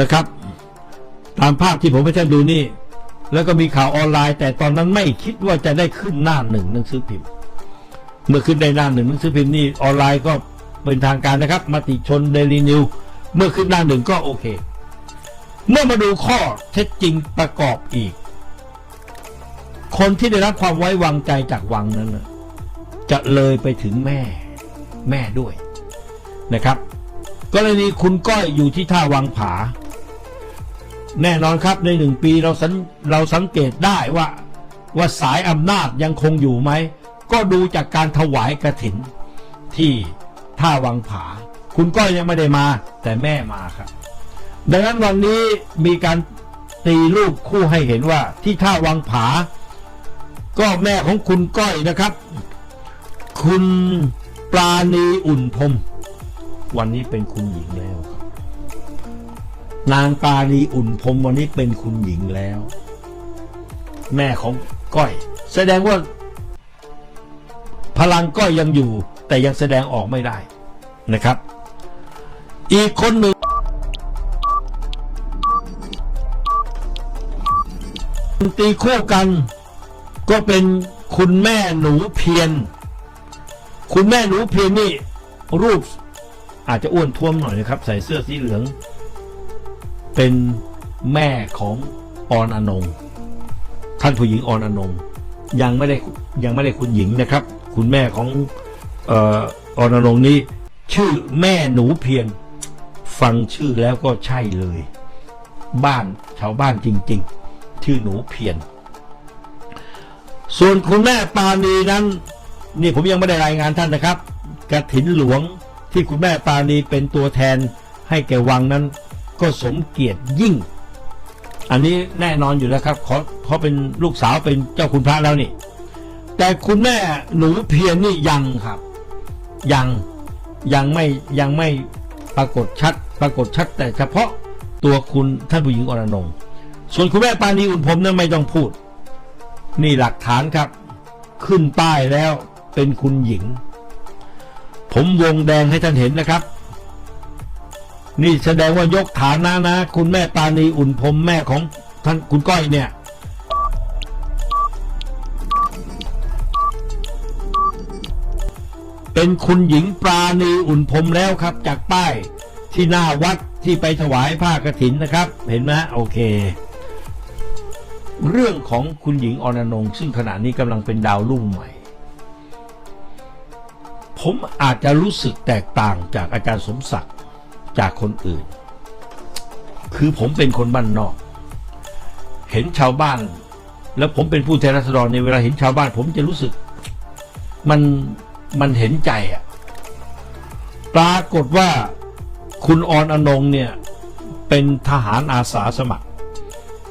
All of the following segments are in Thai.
นะครับ ตามภาพที่ผมให้ท่านดูนี่ แล้วก็มีข่าวออนไลน์ แต่ตอนนั้นไม่คิดว่าจะได้ขึ้นหน้าหนึ่งหนังสือพิมพ์ เมื่อขึ้นได้หน้าหนึ่งหนังสือพิมพ์นี่ออนไลน์ก็เป็นทางการนะครับมติชนเดลีนิวเมื่อขึ้นหน้าหนึ่งก็โอเค เมื่อมาดูข้อเท็จจริงประกอบอีก คนที่ได้รับความไว้วางใจจากวังนั้นจะเลยไปถึงแม่ แม่ด้วยนะครับ กรณีคุณก้อยอยู่ที่ท่าวังผา แน่นอนครับในหนึ่งปีเราสังเราสังเกตได้ว่า ว่าสายอำนาจยังคงอยู่ไหม ก็ดูจากการถวายกระถิน ที่ท่าวังผา คุณก้อยยังไม่ได้มา แต่แม่มาครับ ดังนั้นวันนี้มีการตีรูปคู่ให้เห็นว่าที่ท่าวังผา ก็แม่ของคุณก้อยนะครับ คุณปราณีอุ่นพรมวันนี้เป็นคุณหญิงแล้วครับ นางปาณีอุ่นพรมวันนี้เป็นคุณหญิงแล้ว แม่ของก้อย แสดงว่า พลังก้อยยังอยู่ แต่ยังแสดงออกไม่ได้นะครับ อีกคนหนึ่งตีคู่กัน ก็เป็นคุณแม่หนูเพียรคุณแม่หนูเพียรนี่ รูปอาจจะอ้วนท้วมหน่อยนะครับ ใส่เสื้อสีเหลือง เป็นแม่ของออนอนงท่านผู้หญิงออนอนงยังไม่ได้ยังไม่ได้คุณหญิงนะครับ คุณแม่ของออออนอนงนี้ ชื่อแม่หนูเพียรฟังชื่อแล้วก็ใช่เลย บ้านชาวบ้านจริง ๆ ชื่อหนูเพียรส่วนคุณแม่ปานีนั้น นี่ผมยังไม่ได้รายงานท่านนะครับกระถินหลวงที่คุณแม่ปานีเป็นตัวแทนให้แก่วังนั้น ก็สมเกียรติยิ่ง อันนี้แน่นอนอยู่แล้วครับเขาเขาเป็นลูกสาวเป็นเจ้าคุณพระแล้วนี่ แต่คุณแม่หนูเพียรนี่ยังครับ ยังยังไม่ยังไม่ปรากฏชัด ปรากฏชัด แต่เฉพาะตัวคุณท่านผู้หญิงอรนงส่วนคุณแม่ปานีอุ่นผมนั้นไม่ต้องพูด นี่หลักฐานครับ ขึ้นป้ายแล้วเป็นคุณหญิง ผมวงแดงให้ท่านเห็นนะครับ นี่แสดงว่ายกฐานะนะ คุณแม่ปานีอุ่นพรมแม่ของท่านคุณก้อยเนี่ย เป็นคุณหญิงปราณีอุ่นพรมแล้วครับ จากป้ายที่หน้าวัดที่ไปถวายผ้ากฐินนะครับ เห็นไหมโอเค เรื่องของคุณหญิงอรนงซึ่งขณะนี้กำลังเป็นดาวรุ่งใหม่ ผมอาจจะรู้สึกแตกต่างจากอาจารย์สมศักดิ์ จากคนอื่น คือผมเป็นคนบ้านนอก เห็นชาวบ้าน แล้วผมเป็นผู้แทนราษฎรในเวลาเห็นชาวบ้าน ผมจะรู้สึก มันมันเห็นใจอะปรากฏว่าคุณออนอนงเนี่ย เป็นทหารอาสาสมัคร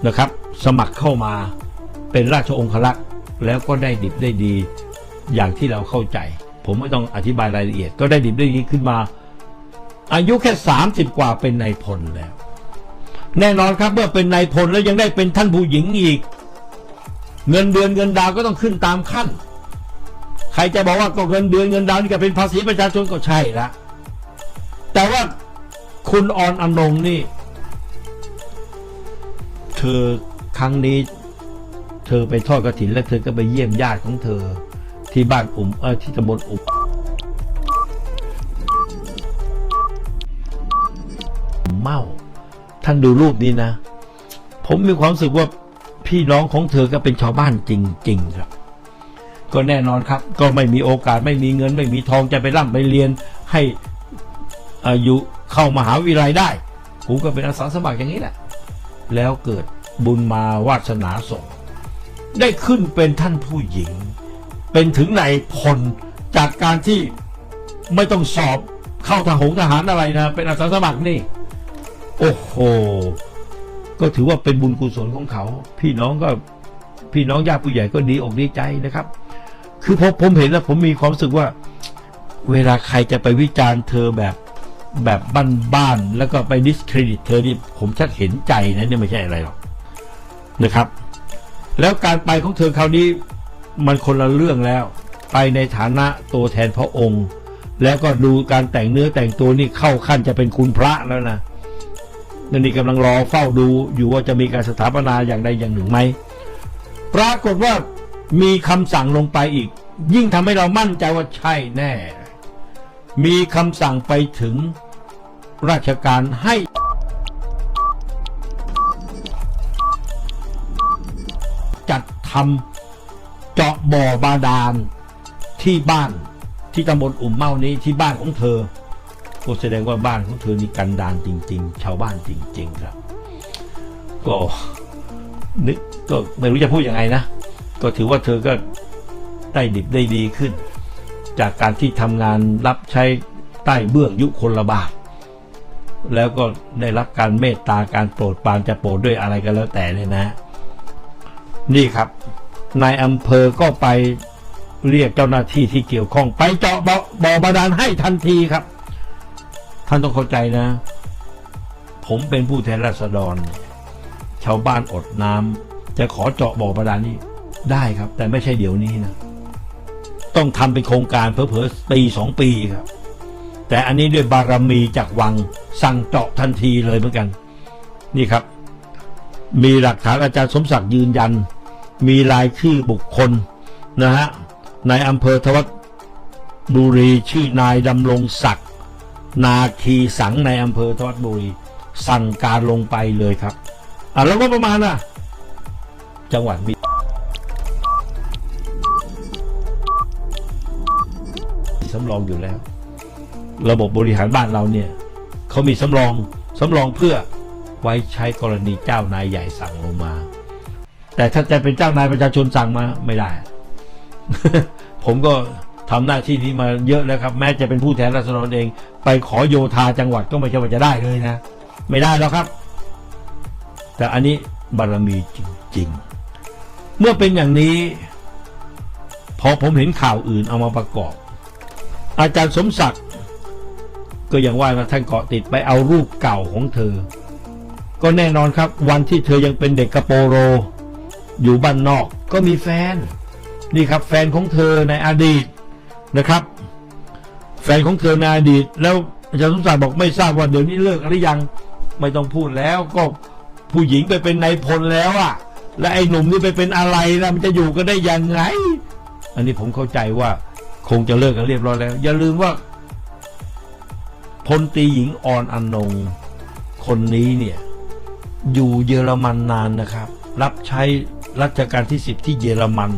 นะครับ สมัครเข้ามาเป็นราชองครักษ์แล้วก็ได้ดิบได้ดีอย่างที่เราเข้าใจ ผมไม่ต้องอธิบายรายละเอียด ก็ได้ดิบได้ดีขึ้นมา อายุแค่สามสิบกว่าเป็นนายพลแล้ว แน่นอนครับเมื่อเป็นนายพลแล้วยังได้เป็นท่านผู้หญิงอีก เงินเดือนเงินดาวก็ต้องขึ้นตามขั้น ใครจะบอกว่าก็เงินเดือนเงินดาวนี่ก็เป็นภาษีประชาชนก็ใช่ละแต่ว่าคุณออนอนงนี่ เธอครั้งนี้ เธอไปทอดกระถินแล้วเธอก็ไปเยี่ยมญาติของเธอ ที่บ้านอุ่มเออที่ตำบลอุ่ม เมาท่านดูรูปนี้นะ ผมมีความรู้สึกว่าพี่น้องของเธอก็เป็นชาวบ้านจริง ๆ ครับ ก็แน่นอนครับ ก็ไม่มีโอกาสไม่มีเงิน ไม่มีทองจะไปร่ำไปเรียนให้อายุเข้ามหาวิทยาลัยได้ผมก็เป็นอาสาสมัครอย่างนี้แหละ แล้วเกิดบุญมาวาสนาส่ง ได้ขึ้นเป็นท่านผู้หญิง เป็นถึงนายพลจากการที่ไม่ต้องสอบเข้าทหงทหารอะไรนะ เป็นอาสาสมัครนี่ โอ้โห ก็ถือว่าเป็นบุญกุศลของเขา พี่น้องก็พี่น้องญาติผู้ใหญ่ก็ดีอกดีใจนะครับ คือพอผมเห็นแล้วผมมีความรู้สึกว่า เวลาใครจะไปวิจารณ์เธอแบบแบบบ้านๆแล้วก็ไปดิสเครดิตเธอนี่ผมชักเห็นใจนะเนี่ยไม่ใช่อะไรหรอกนะครับ แล้วการไปของเธอคราวนี้มันคนละเรื่องแล้ว ไปในฐานะตัวแทนพระองค์ แล้วก็ดูการแต่งเนื้อแต่งตัวนี่เข้าขั้นจะเป็นคุณพระแล้วนะ นันนี่กำลังรอเฝ้าดูอยู่ว่าจะมีการสถาปนาอย่างใดอย่างหนึ่งไหมปรากฏว่ามีคำสั่งลงไปอีก ยิ่งทำให้เรามั่นใจว่าใช่แน่ มีคำสั่งไปถึงราชการให้จัดทำเจาะบ่อบาดาลที่บ้านที่ตำบลอุ่มเมานี้ที่บ้านของเธอ ก็แสดงว่าบ้านของเธอนี่กันดานจริง ๆ ชาวบ้านจริง ๆ ครับ ก็นึกก็ไม่รู้จะพูดยังไงนะ ก็ถือว่าเธอก็ได้ดิบได้ดีขึ้น จากการที่ทำงานรับใช้ใต้เบื้องยุคนละบาท แล้วก็ได้รับการเมตตาการโปรดปรานจะโปรดด้วยอะไรก็แล้วแต่เนี่ยนะ นี่ครับนายอำเภอก็ไปเรียกเจ้าหน้าที่ที่เกี่ยวข้อง ไปเจาะบ่อบ่อบาดาลให้ทันทีครับ ท่านต้องเข้าใจนะ ผมเป็นผู้แทนราษฎร ชาวบ้านอดน้ำจะขอเจาะบ่อบาดาลนี้ได้ครับ แต่ไม่ใช่เดี๋ยวนี้นะ ต้องทำเป็นโครงการเผลอๆปีสองปีครับ แต่อันนี้ด้วยบารมีจากวังสั่งเจาะทันทีเลยเหมือนกัน นี่ครับ มีหลักฐานอาจารย์สมศักดิ์ยืนยัน มีรายชื่อบุคคลนะฮะในอำเภอทวัดบุรีชื่อนายดำรงศักดิ์ นาคีสังในอำเภอทวัดบุรี สั่งการลงไปเลยครับ อะแล้วก็ประมาณน่ะ จังหวัดมีสำรองอยู่แล้ว ระบบบริหารบ้านเราเนี่ยเขามีสำรองสำรองเพื่อไว้ใช้กรณีเจ้านายใหญ่สั่งลงมา แต่ถ้าจะเป็นเจ้านายประชาชนสั่งมาไม่ได้ ผมก็ ทำหน้าที่นี้มาเยอะแล้วครับ แม้จะเป็นผู้แทนราษฎรเอง ไปขอโยธาจังหวัดก็ไม่ใช่ว่าจะได้เลยนะ ไม่ได้แล้วครับ แต่อันนี้บารมีจริง ๆ เมื่อเป็นอย่างนี้ พอผมเห็นข่าวอื่นเอามาประกอบ อาจารย์สมศักดิ์ก็อย่างว่านะท่านเกาะติดไปเอารูปเก่าของเธอ ก็แน่นอนครับ วันที่เธอยังเป็นเด็กกระโปโร อยู่บ้านนอกก็มีแฟน นี่ครับแฟนของเธอในอดีต นะครับ แฟนของเธอในอดีตแล้วอาจารย์สมศักดิ์บอกไม่ทราบว่าเดี๋ยวนี้เลิกหรือยังไม่ต้องพูดแล้วก็ผู้หญิงไปเป็นนายพลแล้วอะและไอ้หนุ่มนี่ไปเป็นอะไรนะมันจะอยู่กันได้ยังไง อันนี้ผมเข้าใจว่าคงจะเลิกกันเรียบร้อยแล้ว อย่าลืมว่าพลตีหญิงออนอนงคนนี้เนี่ยอยู่เยอรมันนานนะครับ รับใช้รัชกาลที่สิบที่เยอรมัน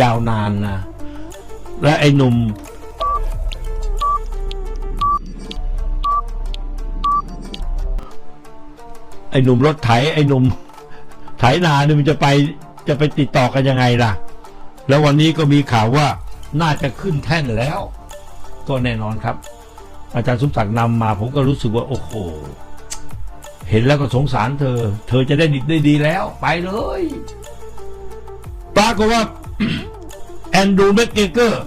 ยาวนานนะ และไอ้หนุ่มไอ้หนุ่มรถไถไอ้หนุ่มไถนาเนี่ยมันจะไปจะไปติดต่อกันยังไงล่ะ แล้ววันนี้ก็มีข่าวว่าน่าจะขึ้นแท่นแล้ว ก็แน่นอนครับ อาจารย์สมศักดิ์นำมาผมก็รู้สึกว่าโอ้โห เห็นแล้วก็สงสารเธอ เธอจะได้ดีได้ดีแล้ว ไปเลยปรากฏว่า อนดรูว์แมกเกเกอร์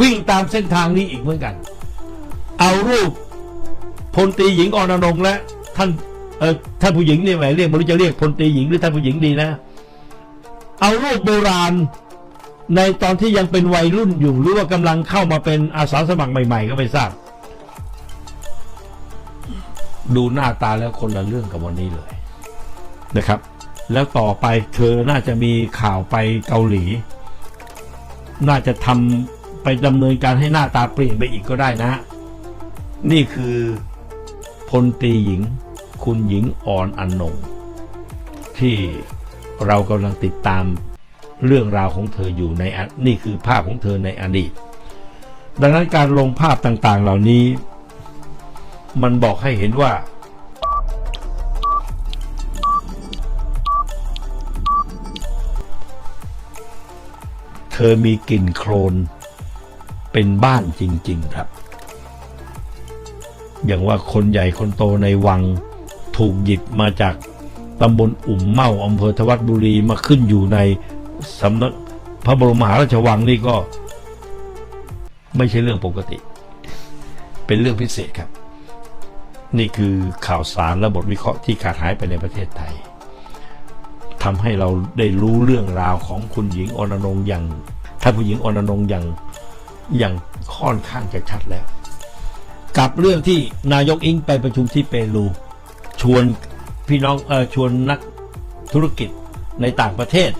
วิ่งตามเส้นทางนี้อีกเหมือนกัน เอารูปพลตีหญิงอรนงและท่านเออท่านผู้หญิงเนี่ยแหมเรียกไม่รู้จะเรียกพลตีหญิงหรือท่านผู้หญิงดีนะ เอารูปโบราณในตอนที่ยังเป็นวัยรุ่นอยู่ หรือว่ากำลังเข้ามาเป็นอาสาสมัครใหม่ ๆ ก็ไม่ทราบ ดูหน้าตาแล้วคนละเรื่องกับวันนี้เลยนะครับ แล้วต่อไปเธอน่าจะมีข่าวไปเกาหลี น่าจะทำไปดำเนินการให้หน้าตาเปลี่ยนไปอีกก็ได้นะ นี่คือพลตีหญิง คุณหญิงอ่อนอันนง ที่เรากำลังติดตามเรื่องราวของเธออยู่ในนี่คือภาพของเธอในอดีต ดังนั้นการลงภาพต่างๆเหล่านี้ มันบอกให้เห็นว่า เธอมีกลิ่นโครน เป็นบ้านจริง ๆ ครับ อย่างว่าคนใหญ่คนโตในวังถูกหยิบมาจากตำบลอุ่มเม่าอำเภอทวัดบุรีมาขึ้นอยู่ในสำนักพระบรมมหาราชวังนี่ก็ ไม่ใช่เรื่องปกติ เป็นเรื่องพิเศษครับ นี่คือข่าวสารและบทวิเคราะห์ที่ขาดหายไปในประเทศไทย ทำให้เราได้รู้เรื่องราวของคุณหญิงอรนงอย่างท่านผู้หญิงอรนงอย่างอย่างค่อนข้างจะชัดแล้ว กับเรื่องที่นายกอิงไปประชุมที่เปรู ชวนพี่น้องเออชวนนักธุรกิจในต่างประเทศ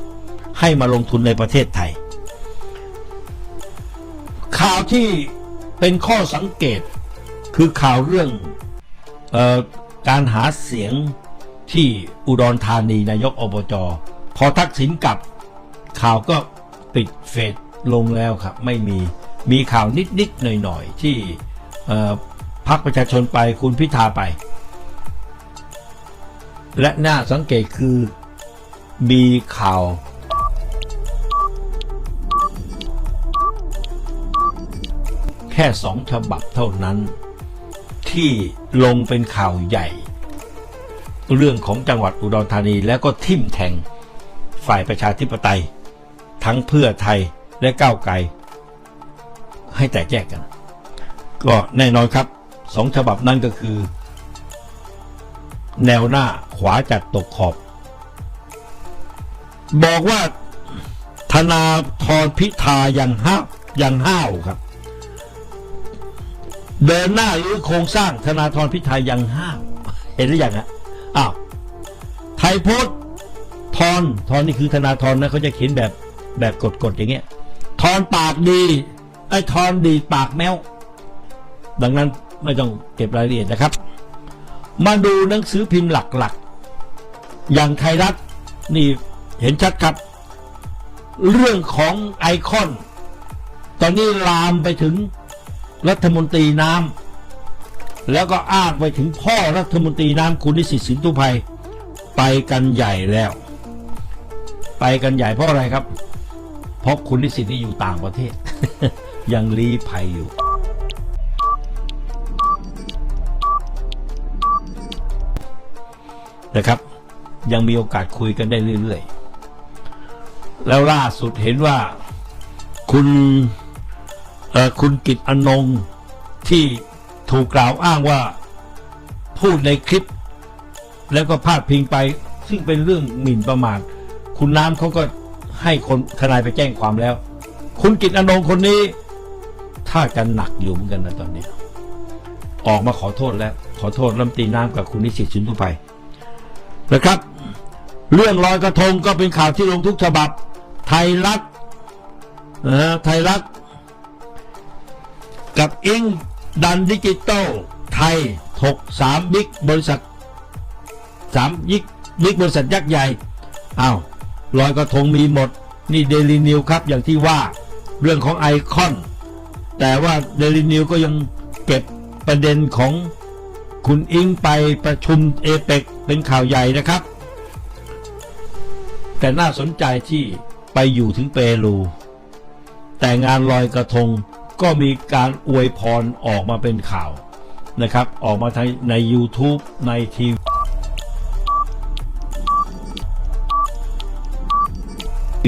ให้มาลงทุนในประเทศไทย ข่าวที่เป็นข้อสังเกตคือข่าวเรื่องออการหาเสียง ที่อุดรธานีนายกอบจพอทักษิณกลับ ข่าวก็ปิดเฟซลงแล้วครับ ไม่มีมีข่าวนิดๆหน่อยๆ ที่เอ่พักประชาชนไปคุณพิธาไป และน่าสังเกตคือมีข่าว แค่สองฉบับเท่านั้น ที่ลงเป็นข่าวใหญ่ เรื่องของจังหวัดอุดรธานีแล้วก็ทิ่มแทง ฝ่ายประชาธิปไตย ทั้งเพื่อไทยและก้าวไกล ให้แตกแยกกัน ก็แน่นอนครับสองฉบับนั้นก็คือ แนวหน้าขวาจัดตกขอบ บอกว่าธนาธรพิธายังห้าวยังห้าวครับ เดินหน้าหรือโครงสร้างธนาธรพิธายังห้าวเห็นหรือยังฮะ อ้าวไทยโพสต์ทอนทอนนี่คือธนาธรนะเขาจะเขียนแบบแบบกดๆอย่างเงี้ยทอนปากดีไอ้ทอนดีปากแมวดังนั้นไม่ต้องเก็บรายละเอียดนะครับ มาดูหนังสือพิมพ์หลักๆ อย่างไทยรัฐนี่เห็นชัดครับ เรื่องของไอคอน ตอนนี้ลามไปถึงรัฐมนตรีน้ำ แล้วก็อ้างไปถึงพ่อรัฐมนตรีน้ำคุณนิสิตสินทุภัย ไปกันใหญ่แล้ว ไปกันใหญ่เพราะอะไรครับ เพราะคุณนิสิตนี่อยู่ต่างประเทศ ยังรีภัยอยู่ นะครับ ยังมีโอกาสคุยกันได้เรื่อยๆ แล้วล่าสุดเห็นว่าคุณคุณกิตอนงที่ ถูกกล่าวอ้างว่าพูดในคลิป แล้วก็พาดพิงไป ซึ่งเป็นเรื่องหมิ่นประมาทคุณน้ำเขาก็ให้คนทนายไปแจ้งความแล้ว คุณกิตอนงคนนี้ ถ้าจะหนักอยู่เหมือนกันนะตอนนี้ ออกมาขอโทษแล้ว ขอโทษรัฐมนตรีน้ำกับคุณนิสิตสินทุภัยนะครับ เรื่องลอยกระทงก็เป็นข่าวที่ลงทุกฉบับ ไทยรัฐนะฮะไทยรัฐกับอิง ดันดิจิตอลไทยถกสามบิ๊กบริษัทสามยิกบิ๊กบริษัทยักษ์ใหญ่อ้าวลอยกระทงมีหมด นี่เดลินิวครับอย่างที่ว่าเรื่องของไอคอน แต่ว่าเดลินิวก็ยังเก็บประเด็นของคุณอิงไปประชุมเอเปกเป็นข่าวใหญ่นะครับ แต่น่าสนใจที่ไปอยู่ถึงเปรู แต่งานลอยกระทง ก็มีการอวยพรออกมาเป็นข่าวนะครับ ออกมาใน YouTube ในทีว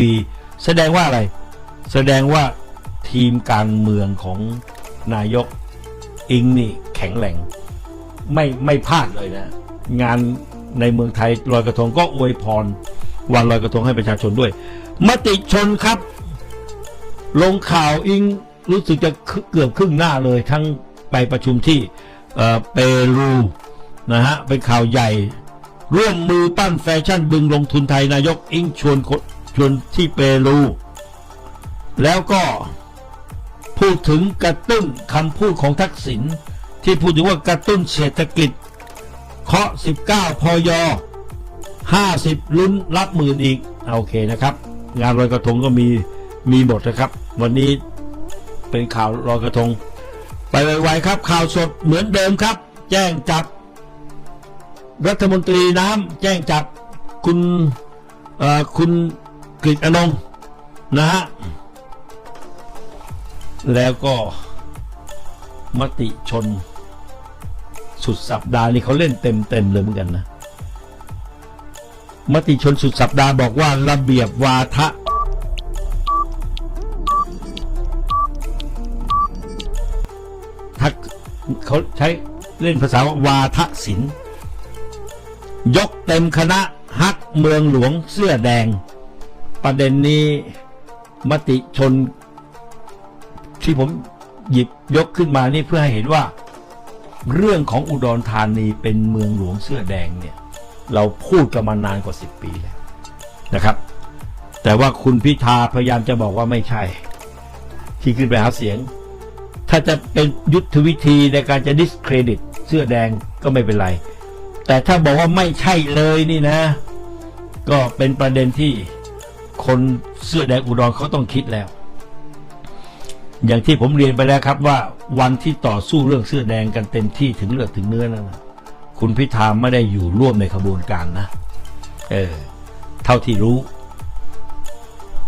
ีแสดงว่าอะไร แสดงว่าทีมการเมืองของนายกอิงนี่แข็งแรงไม่ไม่พลาดเลยนะ งานในเมืองไทยลอยกระทงก็อวยพร วันลอยกระทงให้ประชาชนด้วย มติชนครับ ลงข่าวอิง รู้สึกจะเกือบครึ่งหน้าเลยทั้งไปประชุมที่เปรูนะฮะเป็นข่าวใหญ่ ร่วมมือปั้นแฟชั่นบึงลงทุนไทยนายกอิงชวนคนชวนที่เปรู แล้วก็พูดถึงกระตุ้นคำพูดของทักษิณที่พูดถึงว่ากระตุ้นเศรษฐกิจเคาะ 19 พย 50 ลุ้นรับหมื่นอีก โอเคนะครับ งานลอยกระทงก็มีมีหมดนะครับ วันนี้ เป็นข่าวลอยกระทง ไปไวๆครับ ข่าวสดเหมือนเดิมครับ แจ้งจับ รัฐมนตรีน้ำแจ้งจับคุณคุณกฤษอนงค์นะฮะแล้วก็มติชน สุดสัปดาห์นี้เขาเล่นเต็มเต็มเลยเหมือนกันนะ มติชนสุดสัปดาห์บอกว่าระเบียบวาทะ เขาใช้เล่นภาษาว่าวาทศิลป์ยกเต็มคณะฮักเมืองหลวงเสื้อแดง ประเด็นนี้มติชน ที่ผมหยิบยกขึ้นมานี่เพื่อให้เห็นว่า เรื่องของอุดรธานีเป็นเมืองหลวงเสื้อแดงเนี่ย เราพูดกันมานานกว่า10ปีแล้วนะครับ แต่ว่าคุณพิธาพยายามจะบอกว่าไม่ใช่ ที่ขึ้นไปหาเสียง ถ้าจะเป็นยุทธวิธีในการจะดิสเครดิตเสื้อแดงก็ไม่เป็นไร แต่ถ้าบอกว่าไม่ใช่เลยนี่นะ ก็เป็นประเด็นที่คนเสื้อแดงอุดรเขาต้องคิดแล้ว อย่างที่ผมเรียนไปแล้วครับว่าวันที่ต่อสู้เรื่องเสื้อแดงกันเต็มที่ถึงเลือดถึงเนื้อนั่นนะคุณพิธาไม่ได้อยู่ร่วมในขบวนการนะ เออ เท่าที่รู้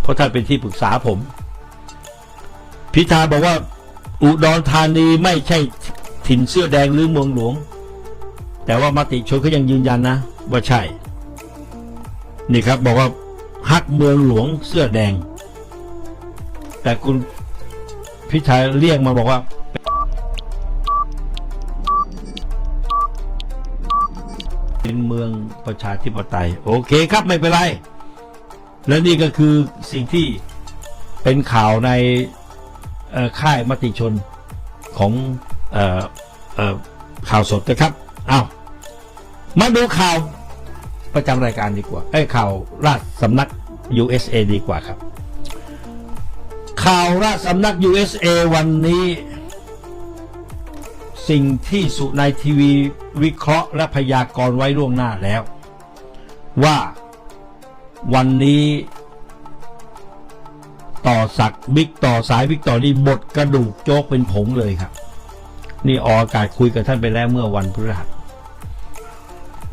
เพราะท่านเป็นที่ปรึกษาผม พิธาบอกว่า อุดรธานีไม่ใช่ถิ่นเสื้อแดงหรือเมืองหลวง แต่ว่ามติชนเขายังยืนยันนะ ว่าใช่ นี่ครับบอกว่าฮักเมืองหลวงเสื้อแดง แต่คุณพิธาเรียกมาบอกว่าเป็นเมืองประชาธิปไตย โอเคครับไม่เป็นไร และนี่ก็คือสิ่งที่เป็นข่าวใน ค่ายมติชนของออข่าวสดนะครับอ้าวมาดูข่าวประจำรายการดีกว่าไอ้ยข่าวราชสำนัก USA ดีกว่าครับ ข่าวราชสำนัก USA วันนี้ สิ่งที่สุในทีวีวิเคราะห์และพยากรณ์ไว้ล่วงหน้าแล้ว ว่าวันนี้ ต่อสักบิ๊กต่อสายบิ๊กต่อนี่หมดกระดูกโจกเป็นผงเลยครับ นี่ออกอากาศคุยกับท่านไปแล้วเมื่อวันพฤหัส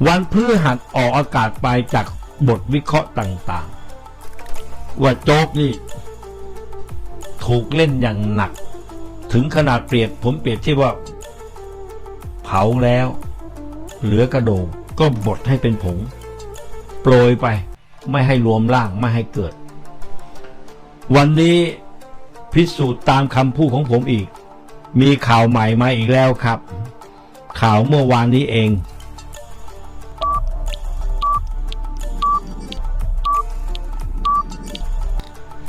วันพฤหัสออกอากาศไปจากบทวิเคราะห์ต่างๆ ว่าโจกนี่ ถูกเล่นอย่างหนัก ถึงขนาดเปรียบผมเปรียบที่ว่า เผาแล้ว เหลือกระโดงก็บดให้เป็นผง โปรยไปไม่ให้รวมร่างไม่ให้เกิด วันนี้พิสูจน์ตามคำพูดของผมอีก มีข่าวใหม่มาอีกแล้วครับ ข่าวเมื่อวานนี้เอง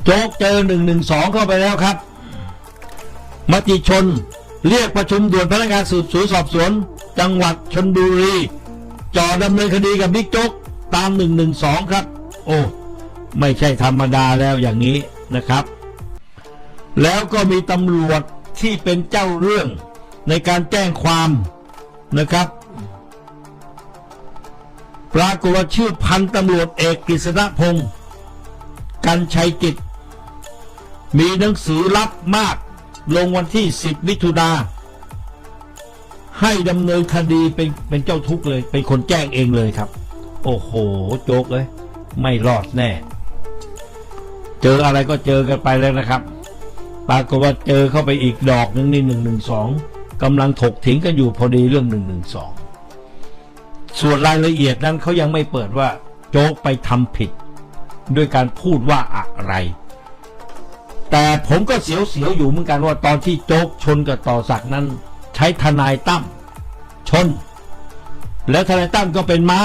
โจ๊กเจอหนึ่งหนึ่งสองเข้าไปแล้วครับ มติชนเรียกประชุมด่วนพนักงานสืบสวนสอบสวน จังหวัดชนบุรีจ่อดำเนินคดีกับบิ๊กโจ๊กตามหนึ่งหนึ่งสองครับ โอ้ ไม่ใช่ธรรมดาแล้วอย่างนี้ นะครับ แล้วก็มีตำรวจที่เป็นเจ้าเรื่องในการแจ้งความนะครับปรากฏว่าชื่อพันตำรวจเอกกฤษณพงศ์กันชัยกิจ มีหนังสือรับมาก ลงวันที่ 10 มิถุนาให้ดำเนินคดีเป็นเป็นเจ้าทุกข์เลย เป็นคนแจ้งเองเลยครับ โอ้โห โจกเลย ไม่รอดแน่ เจออะไรก็เจอกันไปแล้วนะครับปรากฏว่าเจอเข้าไปอีกดอกหนึ่งนี่หนึ่งหนึ่งสองกำลังถกถิงกันอยู่พอดีเรื่องหนึ่งหนึ่งสองส่วนรายละเอียดนั้นเขายังไม่เปิดว่า โจ๊กไปทำผิด ด้วยการพูดว่าอะไร แต่ผมก็เสียวๆอยู่เหมือนกันว่าตอนที่โจ๊กชนกับต่อศักนั้น ใช้ทนายตั้มชน แล้วทนายตั้มก็เป็นม้า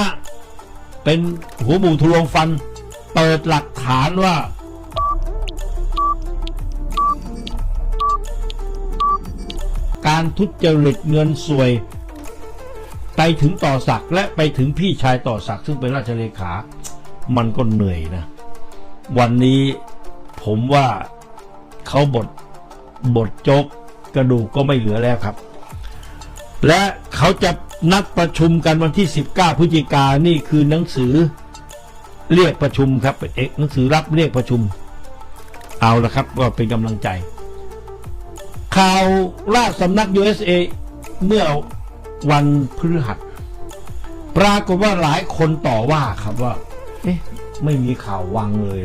เป็นหัวหมูทะลงฟัน เปิดหลักฐานว่า การทุจริตเงินสวย ไปถึงต่อศักและไปถึงพี่ชายต่อศักซึ่งเป็นราชเลขา มันก็เหนื่อยนะ วันนี้ผมว่าเขาบทบทจกกระดูกก็ไม่เหลือแล้วครับ และเขาจะนัดประชุมกันวันที่ 19 พฤศจิกานี่คือหนังสือเรียกประชุมครับเป็นเอกหนังสือรับเรียกประชุม เอาละครับก็เป็นกำลังใจ ข่าวล่าสำนัก USA เมื่อวันพฤหัส ปรากฏว่าหลายคนต่อว่าครับว่า เอ๊ะ ไม่มีข่าววังเลย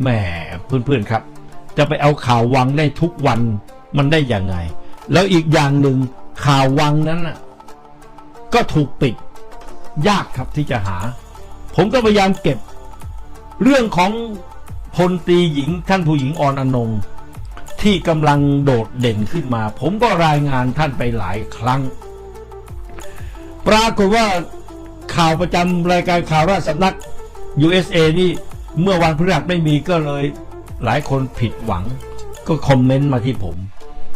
แหมเพื่อนๆครับ จะไปเอาข่าววังได้ทุกวันมันได้ยังไง แล้วอีกอย่างหนึ่งข่าววังนั้นน่ะ ก็ถูกปิด ยากครับที่จะหา ผมก็พยายามเก็บ เรื่องของพลตรีหญิงท่านผู้หญิงออนอนง ที่กำลังโดดเด่นขึ้นมา ผมก็รายงานท่านไปหลายครั้ง ปรากฏว่าข่าวประจำรายการข่าวราชสำนัก USA นี่เมื่อวันพฤหัสไม่มีก็เลยหลายคนผิดหวัง ก็คอมเมนต์มาที่ผม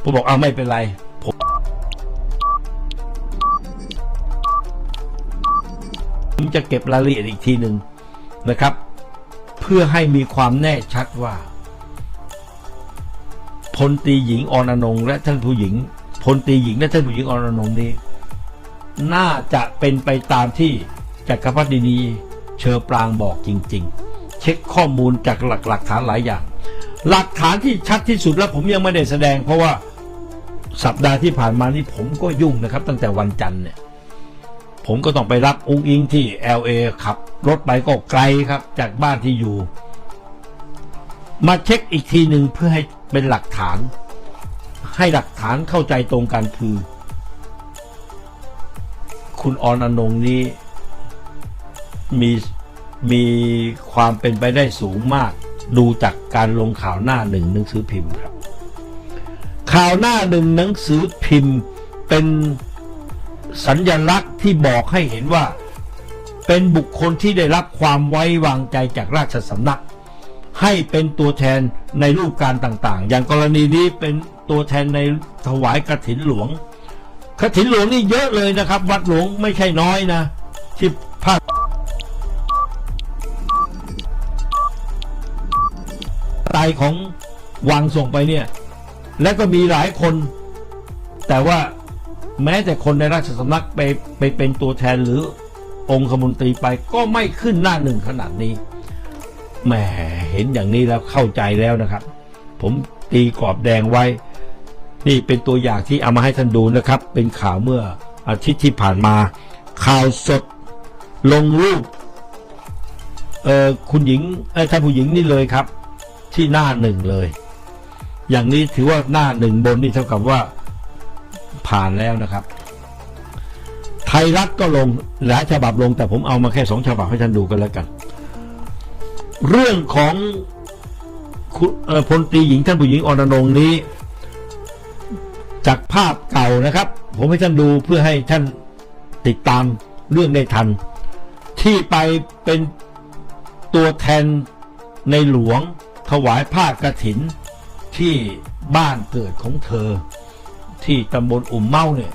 ผมบอกเอาไม่เป็นไรผมผมจะเก็บรายละเอียดอีกทีหนึ่งนะครับ เพื่อให้มีความแน่ชัดว่า พลตีหญิงอรนงและท่านผู้หญิงพลตีหญิงและท่านผู้หญิงอรนงนี้ น่าจะเป็นไปตามที่จักรพรรดินีเชอปรางบอกจริง ๆ เช็คข้อมูลจากหลักหลักฐานหลายอย่าง หลักฐานที่ชัดที่สุดแล้วผมยังไม่ได้แสดง เพราะว่าสัปดาห์ที่ผ่านมานี่ผมก็ยุ่งนะครับ ตั้งแต่วันจันทร์เนี่ยผมก็ต้องไปรับองค์อิงที่ LA ขับรถไปก็ไกลครับ จากบ้านที่อยู่ มาเช็คอีกทีหนึ่งเพื่อให้ เป็นหลักฐาน ให้หลักฐานเข้าใจตรงกันคือ คุณออนอนงนี้ มีมีความเป็นไปได้สูงมาก ดูจากการลงข่าวหน้าหนึ่งหนังสือพิมพ์ครับ ข่าวหน้าหนึ่งหนังสือพิมพ์เป็นสัญญลักษณ์ที่บอกให้เห็นว่า เป็นบุคคลที่ได้รับความไว้วางใจจากราชสำนัก ให้เป็นตัวแทนในรูปการต่างๆ อย่างกรณีนี้เป็นตัวแทนในถวายกฐินหลวงกฐินหลวงนี่เยอะเลยนะครับ วัดหลวงไม่ใช่น้อยนะที่ภาคใตายของวังส่งไปเนี่ย และก็มีหลายคน แต่ว่าแม้แต่คนในราชสำนักไปไปเป็นตัวแทนหรือองคมนตรีไปก็ไม่ขึ้นหน้าหนึ่งขนาดนี้ แหมเห็นอย่างนี้แล้วเข้าใจแล้วนะครับ ผมตีกรอบแดงไว้ นี่เป็นตัวอย่างที่เอามาให้ท่านดูนะครับ เป็นข่าวเมื่ออาทิตย์ที่ผ่านมา ข่าวสดลงรูปเออคุณหญิงเออท่านผู้หญิงนี่เลยครับ ที่หน้าหนึ่งเลย อย่างนี้ถือว่าหน้าหนึ่งบนนี่เท่ากับว่าผ่านแล้วนะครับ ไทยรัฐก็ลงหลายฉบับลงแต่ผมเอามาแค่สองฉบับให้ท่านดูกันแล้วกัน เรื่องของพลตรีหญิงท่านผู้หญิงอรนงนี้ จากภาพเก่านะครับ ผมให้ท่านดูเพื่อให้ท่านติดตามเรื่องได้ทัน ที่ไปเป็นตัวแทนในหลวงถวายผ้ากฐินที่บ้านเกิดของเธอ ที่ตำบลอุ่มเมาเนี่ย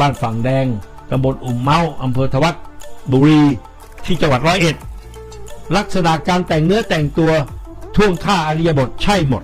บ้านฝั่งแดงตำบลอุ่มเมาอำเภอทวัดบุรีที่จังหวัดร้อยเอ็ด ลักษณะการแต่งเนื้อแต่งตัวท่วงท่าอริยบทใช่หมด